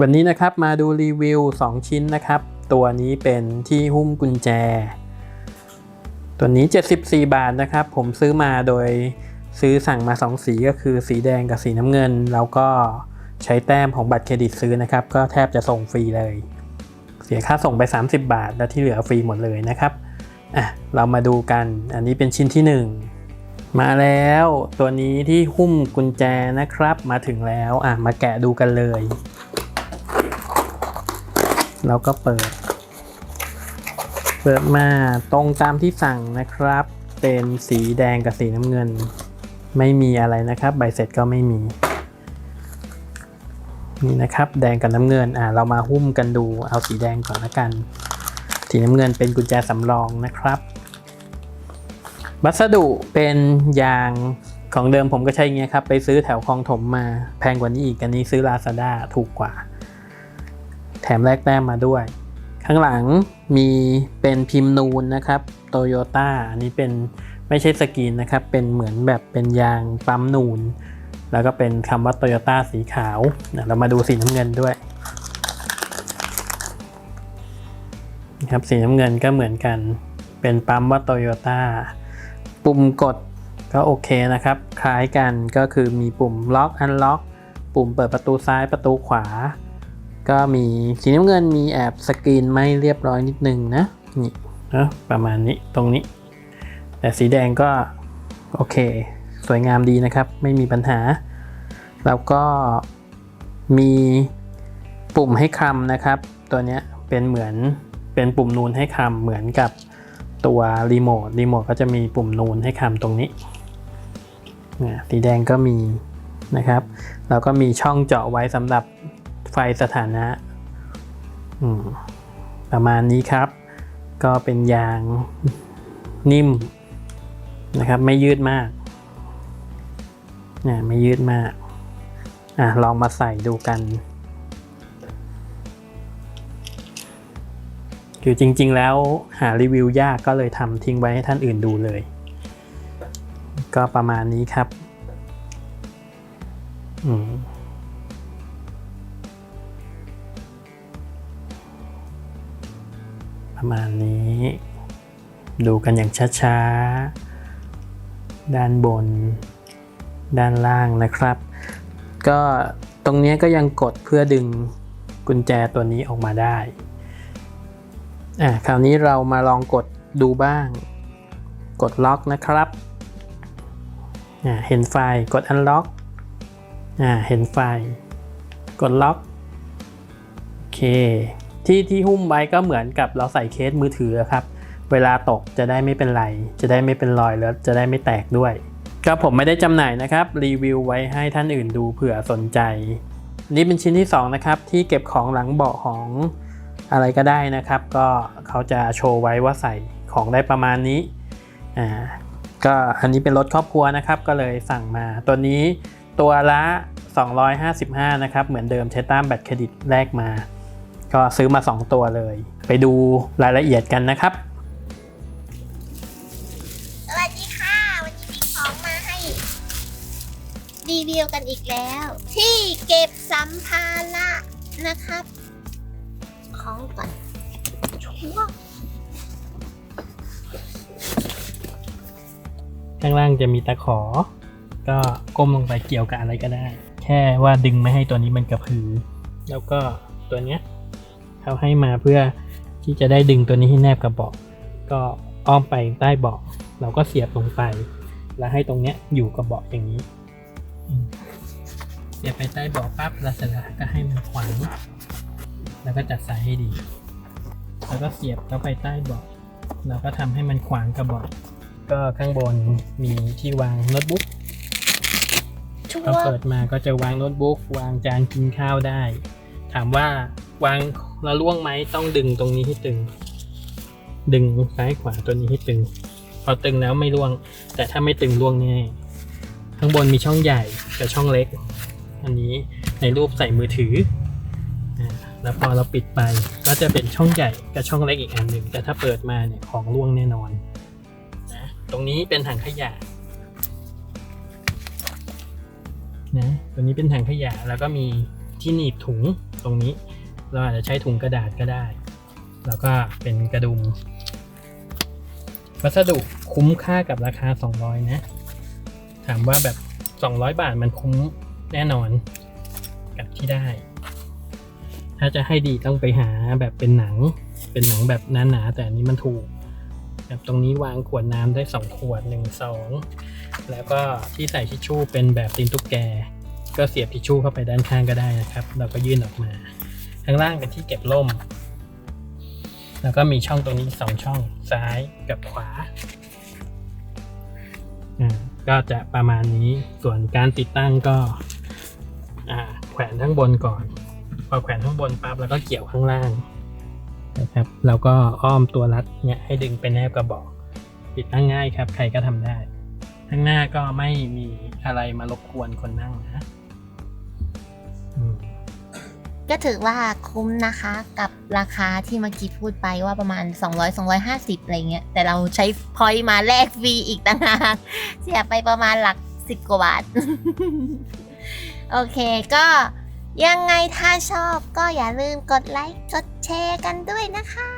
วันนี้นะครับมาดูรีวิว 2 ชิ้นนะครับ ตัวนี้เป็นที่หุ้มกุญแจ ตัวนี้ 74 บาทนะครับ ผมซื้อมาโดยซื้อสั่งมา 2 สีก็คือสีแดงกับสีน้ำเงิน แล้วก็ใช้แต้มของบัตรเครดิตซื้อนะครับ ก็แทบจะส่งฟรีเลย เสียค่าส่งไป 30 บาท และที่เหลือฟรีหมดเลยนะครับอะเรามาดูกันอันนี้เป็นชิ้นที่ 1 มาแล้วตัวนี้ที่หุ้มกุญแจนะครับ มาถึงแล้วอะมาแกะดูกันเลย แล้วก็เปิด เปิดมาตรงตามที่สั่งนะครับ เป็นสีแดงกับสีน้ำเงิน ไม่มีอะไรนะครับ ใบเสร็จก็ไม่มี นี่นะครับแดงกับน้ำเงินอ่าเรามาหุ้มกันดูเอาสีแดงก่อนละกัน สีน้ำเงินเป็นกุญแจสำรองนะครับวัสดุเป็นยางของเดิมผมก็ใช่เงี้ยครับ ไปซื้อแถวคลองถมมาแพงกว่านี้อีกอันนี้ซื้อ Lazada ถูกกว่า แถมแลกแต้มมาด้วย ข้างหลังมีเป็นพิมพ์นูนนะครับโตโยต้าอันนี้เป็นไม่ใช่สกรีนนะครับ เป็นเหมือนแบบเป็นยางปั๊มนูน แล้วก็เป็นคำว่าโตโยต้าสีขาว เรามาดูสีน้ำเงินด้วยนะครับสีน้ำเงินก็เหมือนกัน เป็นปั๊มว่าโตโยต้าปุ่มกดก็โอเคนะครับ คล้ายกันก็คือมีปุ่มล็อกอันล็อกปุ่มเปิดประตูซ้ายประตูขวา ก็มีสีน้ำเงินมีแอบสกรีนไม่เรียบร้อยนิดนึงนะนี่นะประมาณนี้ตรงนี้ แต่สีแดงก็โอเค สวยงามดีนะครับ ไม่มีปัญหา แล้วก็มีปุ่มให้คำนะครับ ตัวเนี้ยเป็นเหมือนเป็นปุ่มนูนให้คำเหมือนกับตัวรีโมทรีโมทก็จะมีปุ่มนูนให้คำตรงนี้นี่ยสีแดงก็มีนะครับ แล้วก็มีช่องเจาะไว้สำหรับ ไฟสถานะประมาณนี้ครับ ก็เป็นยางนิ่มนะครับ ไม่ยืดมากเนี่ยไม่ยืดมากอะลองมาใส่ดูกัน คือจริง ๆ แล้วหารีวิวยากก็เลยทำทิ้งไว้ให้ท่านอื่นดูเลย ก็ประมาณนี้ครับ อืม ประมาณนี้ ดูกันอย่างช้าๆ ด้านบน ด้านล่างนะครับ ก็ตรงนี้ก็ยังกดเพื่อดึงกุญแจตัวนี้ออกมาได้ อะคราวนี้เรามาลองกดดูบ้าง กดล็อกนะครับอ่าเห็นไฟล์กด unlock อ่าเห็นไฟล์ กดล็อก โอเค ที่ที่หุ้มไว้ก็เหมือนกับเราใส่เคสมือถือครับ เวลาตกจะได้ไม่เป็นไร จะได้ไม่เป็นรอยแล้วจะได้ไม่แตกด้วยก็ผมไม่ได้จำหน่ายนะครับ รีวิวไว้ให้ท่านอื่นดูเผื่อสนใจ นี่เป็นชิ้นที่ 2 นะครับ ที่เก็บของหลังเบาะของอะไรก็ได้นะครับ ก็เขาจะโชว์ไว้ว่าใส่ของได้ประมาณนี้อ่าก็อันนี้เป็นรถครอบครัวนะครับ ก็เลยสั่งมาตัวนี้ตัวละ 255 นะครับ เหมือนเดิมใช้ตามบัตรเครดิตแรกมา ก็ซื้อมา 2 ตัวเลย ไปดูรายละเอียดกันนะครับ สวัสดีค่ะ วันนี้มีของมาให้รีวิวกันอีกแล้ว ที่เก็บสัมภาระนะครับ ของก่อนชัวร์ข้างล่างจะมีตะขอ ก็ก้มลงไปเกี่ยวกับอะไรก็ได้ แค่ว่าดึงไม่ให้ตัวนี้มันกระพือ แล้วก็ตัวเนี้ย เขาให้มาเพื่อที่จะได้ดึงตัวนี้ให้แนบกับเบาะก็อ้อมไปใต้เบาะเราก็เสียบลงไป แล้วให้ตรงเนี้ยอยู่กับเบาะอย่างนี้อืมเสียบไปใต้เบาะปั๊บแล้วเสร็จแล้วก็ให้มันขวางแล้วก็จัดสายให้ดี แล้วก็เสียบเข้าไปใต้เบาะแล้วก็ทำให้มันขวางกับเบาะก็ข้างบนมีที่วางโน้ตบุ๊กชัพอวร์เปิดมาก็จะวางโน้ตบุ๊กวางจานกินข้าวได้ ถามว่า วางล้วล่วงไหมต้องดึงตรงนี้ให้ตึง ดึงซ้ายขวาตัวนี้ให้ตึง พอตึงแล้วไม่ล่วง แต่ถ้าไม่ตึงล่วงแน่ข้างบนมีช่องใหญ่กับช่องเล็ก อันนี้ในรูปใส่มือถือ แล้วพอเราปิดไปก็จะเป็นช่องใหญ่กับช่องเล็กอีกอันหนึ่งแต่ถ้าเปิดมาเนี่ยของล่วงแน่นอนนะตรงนี้เป็นถังขยะนะตัวนี้เป็นถังขยะแล้วก็มีที่หนีบถุงตรงนี้ เราอาจจะใช้ถุงกระดาษก็ได้ แล้วก็เป็นกระดุม วัสดุคุ้มค่ากับราคา 200 นะ ถามว่าแบบ 200 บาทมันคุ้มแน่นอนกับที่ได้ ถ้าจะให้ดีต้องไปหาแบบเป็นหนัง เป็นหนังแบบหนาๆแต่อันนี้มันถูกแบบตรงนี้วางขวดน้ำได้ 2 ขวด 1 2 แล้วก็ที่ใส่ทิชชู่เป็นแบบตีนตุ๊กแก ก็เสียบทิชชู่เข้าไปด้านข้างก็ได้นะครับ เราก็ยื่นออกมา ข้างล่างเป็นที่เก็บล่ม แล้วก็มีช่องตรงนี้สองช่องซ้ายกับขวาอ่าก็จะประมาณนี้ส่วนการติดตั้งก็แขวนข้างบนก่อน พอแขวนข้างบนปั๊บแล้วก็เกี่ยวข้างล่างนะครับแล้วก็อ้อมตัวรัดเนี่ยให้ดึงไปแนบกระบอก ติดตั้งง่ายครับ ใครก็ทำได้ ข้างหน้าก็ไม่มีอะไรมารบกวนคนนั่งนะอืม ก็ถือว่าคุ้มนะคะกับราคาที่เมื่อกี้พูดไปว่าประมาณ 200 250 อะไรเงี้ย แต่เราใช้พอยต์มาแลกฟรีอีกต่างหากเสียไปประมาณหลัก 10 กว่าบาท โอเคก็ยังไงถ้าชอบก็อย่าลืมกดไลค์ กดแชร์กันด้วยนะคะ